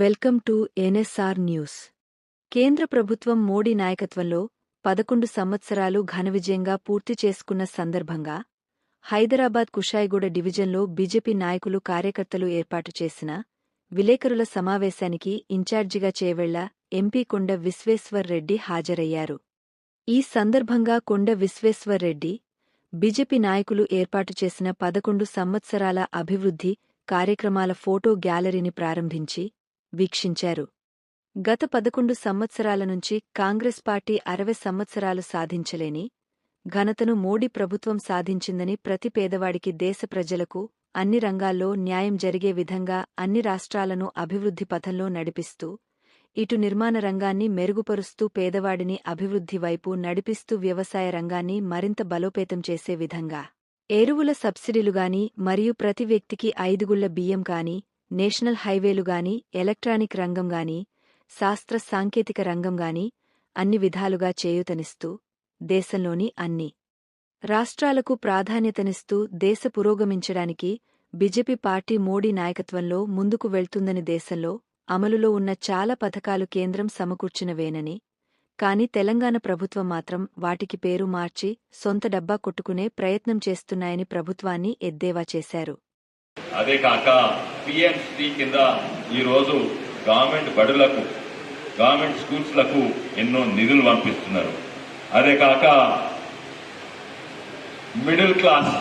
Welcome to NSR news. కేంద్ర ప్రభుత్వం మోడీ నాయకత్వంలో పదకొండు సంవత్సరాలు ఘనవిజయంగా పూర్తి చేసుకున్న సందర్భంగా హైదరాబాద్ కుషాయిగూడ డివిజన్లో బీజేపీ నాయకులు కార్యకర్తలు ఏర్పాటు చేసిన విలేకరుల సమావేశానికి ఇన్ఛార్జిగా చేవెళ్ళ ఎంపీ కొండ విశ్వేశ్వర్ రెడ్డి హాజరయ్యారు. ఈ సందర్భంగా కొండ విశ్వేశ్వర్ రెడ్డి బీజేపీ నాయకులు ఏర్పాటు చేసిన పదకొండు సంవత్సరాల అభివృద్ధి కార్యక్రమాల ఫోటో గ్యాలరీని ప్రారంభించి వీక్షించారు. గత పదకొండు సంవత్సరాల నుంచి కాంగ్రెస్ పార్టీ అరవై సంవత్సరాలు సాధించలేని ఘనతను మోడీ ప్రభుత్వం సాధించిందని ప్రతి పేదవాడికి దేశ ప్రజలకు అన్ని రంగాల్లో న్యాయం జరిగే విధంగా అన్ని రాష్ట్రాలను అభివృద్ధి పథంలో నడిపిస్తూ ఇటు నిర్మాణ రంగాన్ని మెరుగుపరుస్తూ పేదవాడిని అభివృద్ధి వైపు నడిపిస్తూ వ్యవసాయ రంగాన్ని మరింత బలోపేతం చేసే విధంగా ఎరువుల సబ్సిడీలుగాని మరియు ప్రతి వ్యక్తికి ఐదుగుళ్ళ బియ్యం కాని నేషనల్ హైవేలుగాని ఎలక్ట్రానిక్ రంగంగాని శాస్త్ర సాంకేతిక రంగంగాని అన్ని విధాలుగా చేయూతనిస్తూ దేశంలోని అన్ని రాష్ట్రాలకు ప్రాధాన్యతనిస్తూ దేశ పురోగమించడానికి బీజేపీ పార్టీ మోడీ నాయకత్వంలో ముందుకు వెళ్తుందని దేశంలో అమలులో ఉన్న చాలా పథకాలు కేంద్రం సమకూర్చినవేనని కాని తెలంగాణ ప్రభుత్వం మాత్రం వాటికి పేరు మార్చి సొంత డబ్బా కొట్టుకునే ప్రయత్నం చేస్తున్నాయని ప్రభుత్వాన్ని ఎద్దేవా చేశారు. అదే కాక పిఎంసి కింద ఈరోజు గవర్నమెంట్ బడులకు గవర్నమెంట్ స్కూల్స్లకు ఎన్నో నిధులు పంపిస్తున్నారు. అదే కాక మిడిల్ క్లాస్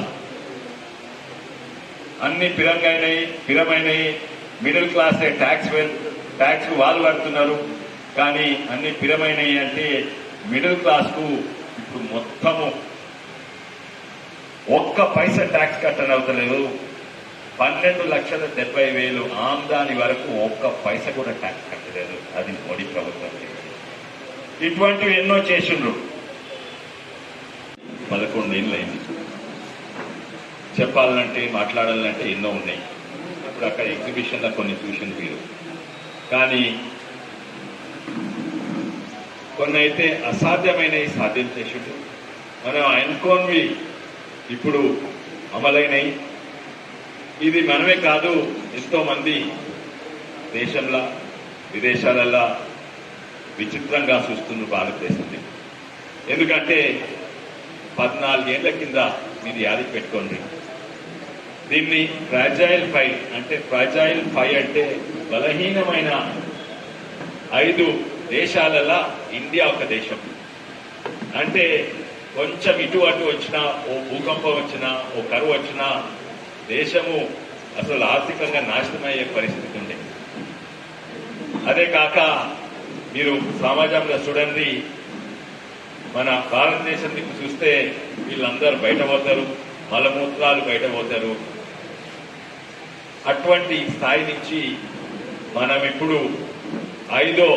అన్ని పిరంగైనవి పిరమైనవి మిడిల్ క్లాస్ ట్యాక్స్ ట్యాక్స్ వాళ్ళు కడుతున్నారు. కానీ అన్ని పిరమైనవి అంటే మిడిల్ క్లాస్కు ఇప్పుడు మొత్తము ఒక్క పైసా ట్యాక్స్ కట్టనవుతలేదు పన్నెండు లక్షల డెబ్బై వేలు ఆమ్దాని వరకు ఒక్క పైస కూడా ట్యాక్స్ కట్టలేదు. అది మోడీ ప్రభుత్వం ఇటువంటివి ఎన్నో చేసిండ్రు. పదకొండేళ్ళు అయింది చెప్పాలంటే మాట్లాడాలంటే ఎన్నో ఉన్నాయి. ఇప్పుడు అక్కడ ఎగ్జిబిషన్లో కొన్ని చూసింది మీరు. కానీ కొన్ని అయితే అసాధ్యమైనవి సాధ్యం చేసిండు మనం అనుకోనివి ఇప్పుడు అమలైనవి ఇది మనమే కాదు ఎంతో మంది దేశంలో విదేశాలలో విచిత్రంగా చూస్తున్న భారతదేశాన్ని ఎందుకంటే పద్నాలుగేళ్ళ కింద మీరు యాది పెట్టుకోండి. దీన్ని ఫ్రాజైల్ ఫైవ్ అంటే ఫ్రాజైల్ ఫైవ్ అంటే బలహీనమైన ఐదు దేశాలలో ఇండియా ఒక దేశం. అంటే కొంచెం ఇటు అటు వచ్చినా ఓ భూకంపం వచ్చినా ఓ కరువు వచ్చినా దేశము అసలు ఆర్థికంగా నాశనమయ్యే పరిస్థితి ఉండే. అదే కాక మీరు సమాజంలో చూడండి మన భారతదేశం చూస్తే వీళ్ళందరూ బయట పోతారు మలమూత్రాలు బయట పోతారు. అటువంటి స్థాయి నుంచి మనం ఇప్పుడు ఐదో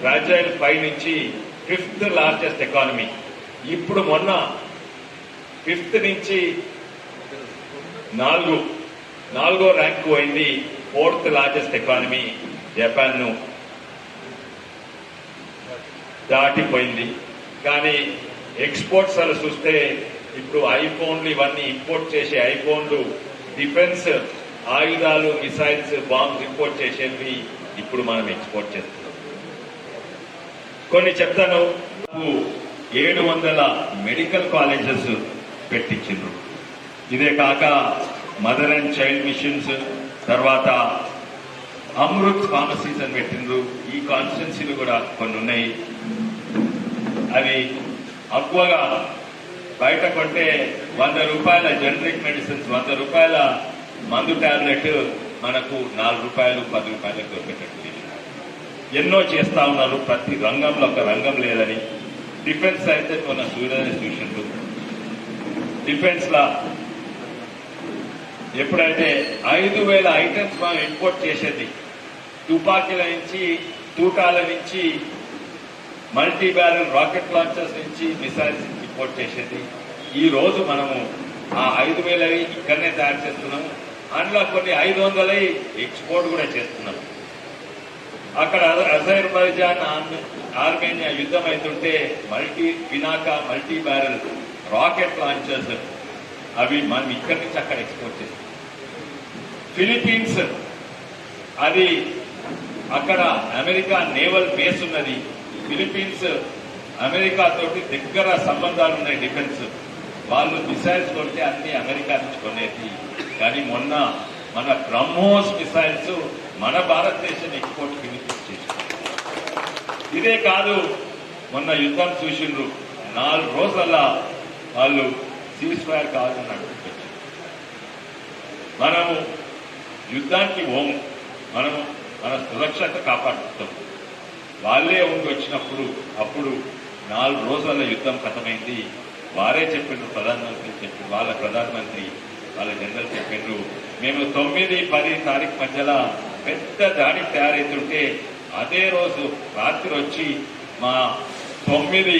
ఫ్రాజైల్ ఫైవ్ నుంచి ఫిఫ్త్ లార్జెస్ట్ ఎకానమీ. ఇప్పుడు మొన్న ఫిఫ్త్ నుంచి నాలుగు. నాలుగో ర్యాంక్ పోయింది ఫోర్త్ లార్జెస్ట్ ఎకానమీ జపాన్ను దాటిపోయింది. కానీ ఎక్స్పోర్ట్స్ అలా చూస్తే ఇప్పుడు ఐఫోన్లు ఇవన్నీ ఇంపోర్ట్ చేసే ఐఫోన్లు డిఫెన్స్ ఆయుధాలు మిసైల్స్ బాంబ్స్ ఇంపోర్ట్ చేసేవి ఇప్పుడు మనం ఎక్స్పోర్ట్ చేస్తున్నాం. కొన్ని చెప్తాను. ఏడు వందల మెడికల్ కాలేజెస్ పెట్టించిండ్రు. ఇదే కాక మదర్ అండ్ చైల్డ్ మిషన్స్ తర్వాత అమృత్ ఫార్మసీస్ అని పెట్టిండ్రు. ఈ కాన్స్టిట్యున్సీలు కూడా కొన్ని ఉన్నాయి. అవి ఎక్కువగా బయట కొంటే వంద రూపాయల జనరిక్ మెడిసిన్స్ వంద రూపాయల మందు టాబ్లెట్ మనకు నాలుగు రూపాయలు పది రూపాయలకు దొరికేటట్టు ఎన్నో చేస్తా ఉన్నారు. ప్రతి రంగంలో ఒక రంగం లేదని. డిఫెన్స్ అయితే మన సూర్యోదయ చూసిండ్రు. డిఫెన్స్ లా ఎప్పుడైతే ఐదు వేల ఐటమ్స్ మనం ఇంపోర్ట్ చేసేది తుపాకీల నుంచి తూటాల నుంచి మల్టీ బ్యారల్ రాకెట్ లాంచర్స్ నుంచి మిసైల్స్ ఇంపోర్ట్ చేసేది ఈ రోజు మనము ఆ ఐదు వేలవి ఇక్కడనే తయారు చేస్తున్నాము. అందులో కొన్ని ఐదు వందలై ఎక్స్పోర్ట్ కూడా చేస్తున్నాము. అక్కడ అజర్బైజాన్ ఆర్మె- ఆర్మేనియా యుద్ధం అవుతుంటే multi Pinaka multi barrel rocket launchers అవి మనం ఇక్కడి నుంచి అక్కడ ఎక్స్పోర్ట్ చేస్తాం. ఫిలిపీన్స్ అది అక్కడ అమెరికా నేవల్ బేస్ ఉన్నది. ఫిలిప్పీన్స్ అమెరికాతో దగ్గర సంబంధాలు ఉన్నాయి డిఫెన్స్. వాళ్ళు మిసైల్స్ కొంటే అన్ని అమెరికా నుంచి కొనేది. కానీ మొన్న మన బ్రహ్మోస్ మిసైల్స్ మన భారతదేశం ఎక్స్పోర్ట్ కింద చేసింది. ఇదే కాదు మొన్న యుద్ధం చూసిండ్రు. నాలుగు రోజుల వాళ్ళు సీజ్ ఫైర్ మనము యుద్ధానికి ఓం మనము మన సురక్షత కాపాడుతాం. వాళ్ళే ఉండి వచ్చినప్పుడు అప్పుడు నాలుగు రోజుల యుద్ధం ఖతమైంది వారే చెప్పిండ్రు ప్రధానమంత్రి చెప్పిండ్రు వాళ్ళ ప్రధానమంత్రి వాళ్ళ జనరల్ చెప్పిండ్రు. మేము తొమ్మిది పది తారీఖు మధ్యలో పెద్ద దాడి తయారైతుంటే అదే రోజు రాత్రి వచ్చి మా తొమ్మిది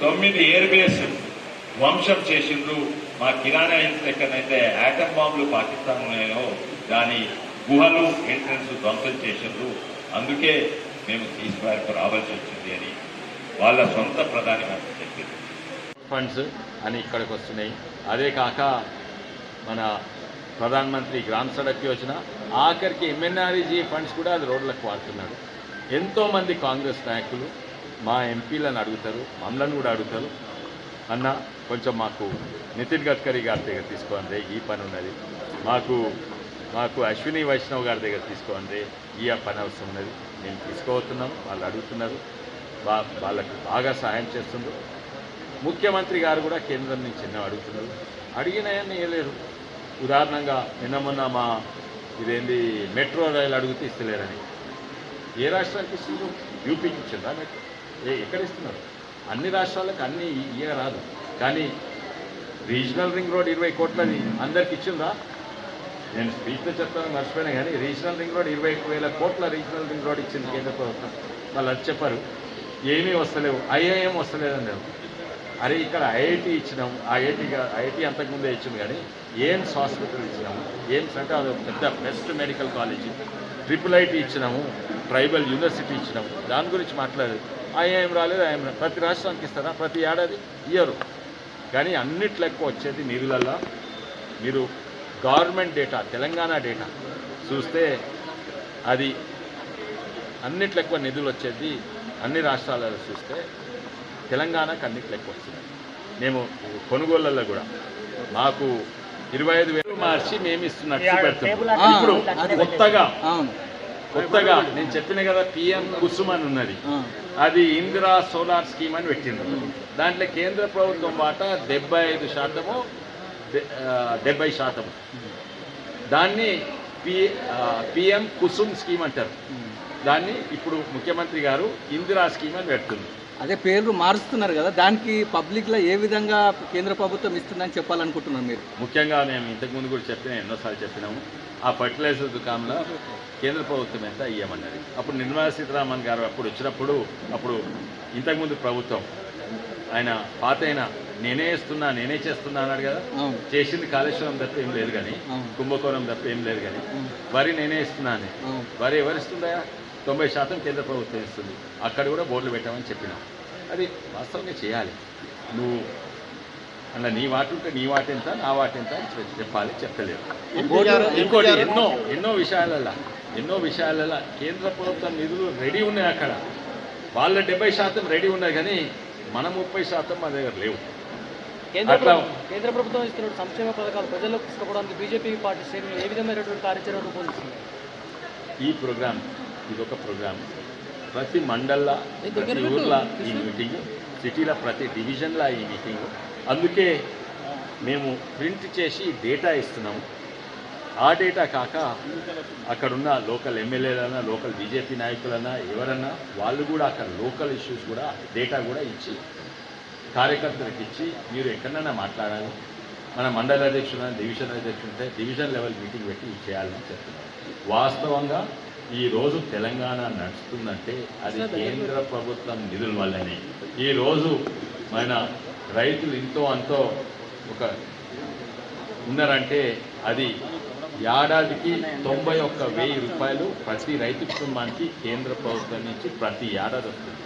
తొమ్మిది ఎయిర్ బేస్ ధ్వంసం చేసిండ్రు. మా కిరాణా ఇంటి ఎక్కడైతే యాటమ్ బాంబులు పాకిస్తాన్ ఉన్నాయో దాని గుహలు ఎంట్రన్స్ ధ్వంసం చేసిండ్రు. అందుకే మేము తీసుకురాకు రావాల్సి వచ్చింది అని వాళ్ళ సొంత ప్రధాని మంత్రి చెప్పింది ఫండ్స్ అని ఇక్కడికి వస్తున్నాయి. అదే కాక మన ప్రధాన మంత్రి గ్రామ సడక్ యోజన ఆఖరికి ఎంఎన్ఆర్ఈజీ ఫండ్స్ కూడా అది రోడ్లకు వాడుతున్నాడు ఎంతోమంది కాంగ్రెస్ నాయకులు మా ఎంపీలను అడుగుతారు మమ్మల్ని కూడా అడుగుతారు. అన్న కొంచెం మాకు నితిన్ గడ్కరీ గారి దగ్గర తీసుకోండి ఈ పని ఉన్నది. మాకు మాకు అశ్విని వైష్ణవ్ గారి దగ్గర తీసుకోండి ఈ పని అవసరం ఉన్నది. మేము తీసుకోబోతున్నాం వాళ్ళు అడుగుతున్నారు బా వాళ్ళకు బాగా సహాయం చేస్తుండ్రు. ముఖ్యమంత్రి గారు కూడా కేంద్రం నుంచి ఎన్నో అడుగుతున్నారు. అడిగినాయని వేయలేరు ఉదాహరణంగా నిన్న మొన్న మా ఇదేంది మెట్రో రైలు అడిగితే ఇస్తలేరని ఏ రాష్ట్రానికి ఇస్తున్నారు యూపీకి ఇచ్చిందా మెట్రో? ఏ ఎక్కడ ఇస్తున్నారు? అన్ని రాష్ట్రాలకు అన్ని ఇయ్య రాదు. కానీ రీజనల్ రింగ్ రోడ్ ఇరవై కోట్లని అందరికి ఇచ్చిందా నేను స్పీచ్లో చెప్తాను మర్చిపోయినా కానీ రీజనల్ రింగ్ రోడ్ ఇరవై వేల కోట్ల రీజనల్ రింగ్ రోడ్ ఇచ్చింది కేంద్ర ప్రభుత్వం. వాళ్ళు అది చెప్పారు. ఏమీ వస్తలేవు. ఐఐఎం వస్తలేదని అరే ఇక్కడ ఐఐటి ఇచ్చినాము ఐఐటి ఐఐటి అంతకుముందే ఇచ్చింది కానీ ఎయిమ్స్ హాస్పిటల్ ఇచ్చినాము. ఎయిమ్స్ అంటే అది ఒక పెద్ద best medical college. Triple IT ఇచ్చినాము. ట్రైబల్ యూనివర్సిటీ ఇచ్చినాము. దాని గురించి మాట్లాడేది ఐఐఎం రాలేదు ఐఎం రాలేదు. ప్రతి రాష్ట్రానికి ఇస్తారా? ప్రతి ఏడాది ఇయ్యరు. కానీ అన్నిట్లో ఎక్కువ వచ్చేది నిధులల్లో. మీరు గవర్నమెంట్ డేటా తెలంగాణ డేటా చూస్తే అది అన్నిట్లో ఎక్కువ నిధులు వచ్చేది అన్ని రాష్ట్రాలలో చూస్తే తెలంగాణకు అన్నిట్లో ఎక్కువ వస్తున్నాయి. మేము కొనుగోళ్ళలో కూడా మాకు ఇరవై ఐదు వేలు మార్చి మేము ఇస్తున్నట్టు పెడుతున్నాం ఇప్పుడు కొత్తగా కొత్తగా నేను చెప్పిన కదా పిఎం కుసుమ్ అని ఉన్నది అది ఇందిరా సోలార్ స్కీమ్ అని పెట్టింది దాంట్లో కేంద్ర ప్రభుత్వం వాటా డెబ్బై ఐదు శాతము డెబ్బై శాతము. దాన్ని పి పిఎం కుసుమ్ స్కీమ్ అంటారు. దాన్ని ఇప్పుడు ముఖ్యమంత్రి గారు ఇందిరా స్కీమ్ అని పెడుతుంది అదే పేర్లు మారుస్తున్నారు కదా దానికి పబ్లిక్లో ఏ విధంగా కేంద్ర ప్రభుత్వం ఇస్తుందని చెప్పాలనుకుంటున్నారు మీరు? ముఖ్యంగా మేము ఇంతకుముందు కూడా చెప్పిన ఎన్నోసార్లు చెప్పినాము ఆ ఫర్టిలైజర్ దుకాణంలో కేంద్ర ప్రభుత్వం ఎంత ఇయ్యమన్నది. అప్పుడు నిర్మలా సీతారామన్ గారు అప్పుడు వచ్చినప్పుడు అప్పుడు ఇంతకుముందు ప్రభుత్వం ఆయన పాత అయిన నేనే ఇస్తున్నా నేనే చేస్తున్నా అన్నాడు కదా. చేసింది కాళేశ్వరం తప్ప ఏం లేదు కానీ. కుంభకోణం తప్ప ఏం లేదు కానీ. వరి నేనే ఇస్తున్నా అని. వరి ఎవరిస్తుందా తొంభై శాతం కేంద్ర ప్రభుత్వం ఇస్తుంది. అక్కడ కూడా బోర్డులు పెట్టామని చెప్పినాం. అది వాస్తవంగా చేయాలి. నువ్వు అలా నీ వాటి ఉంటే నీ వాటి ఎంత నా వాటి ఎంత చెప్పాలి చెప్పలేదు. ఇంకోటి ఎన్నో ఎన్నో విషయాలలో ఎన్నో విషయాలలో కేంద్ర ప్రభుత్వం నిధులు రెడీ ఉన్నాయి అక్కడ. వాళ్ళ డెబ్బై శాతం రెడీ ఉన్నాయి కానీ మన ముప్పై శాతం మన దగ్గర లేవు. కేంద్ర ప్రభుత్వం- కేంద్ర ప్రభుత్వం ఇస్తున్న సంక్షేమ పథకాలు ప్రజల్లోకి తీసుకుపోవడానికి బీజేపీ పార్టీ శ్రేణులు ఏ విధమైనటువంటి కార్యాచరణ రూపొందిస్తుంది ఈ ప్రోగ్రామ్ ఇది ఒక ప్రోగ్రామ్. ప్రతి మండల్లో ప్రతి ఊర్లో ఈ మీటింగ్ సిటీలో ప్రతి డివిజన్లో ఈ మీటింగ్. అందుకే మేము ప్రింట్ చేసి డేటా ఇస్తున్నాము. ఆ డేటా కాక అక్కడున్న లోకల్ ఎమ్మెల్యేలన్నా లోకల్ బీజేపీ నాయకులన్నా ఎవరన్నా వాళ్ళు కూడా అక్కడ లోకల్ ఇష్యూస్ కూడా డేటా కూడా ఇచ్చి కార్యకర్తలకు ఇచ్చి మీరు ఎక్కడైనా మాట్లాడాలి. మన మండల అధ్యక్షుడు డివిజన్ అధ్యక్షుడు ఉంటే డివిజన్ లెవెల్ మీటింగ్ పెట్టి చేయాలని చెప్తున్నారు. వాస్తవంగా ఈ రోజు తెలంగాణ నడుస్తుందంటే అది కేంద్ర ప్రభుత్వం నిధుల వల్లనే. ఈ రోజు మన రైతులు ఇంతో అంతో ఒక ఉన్నారంటే అది ఏడాదికి తొంభై ఒక్క వెయ్యి రూపాయలు ప్రతి రైతు కుటుంబానికి కేంద్ర ప్రభుత్వం నుంచి ప్రతి ఏడాది వస్తుంది.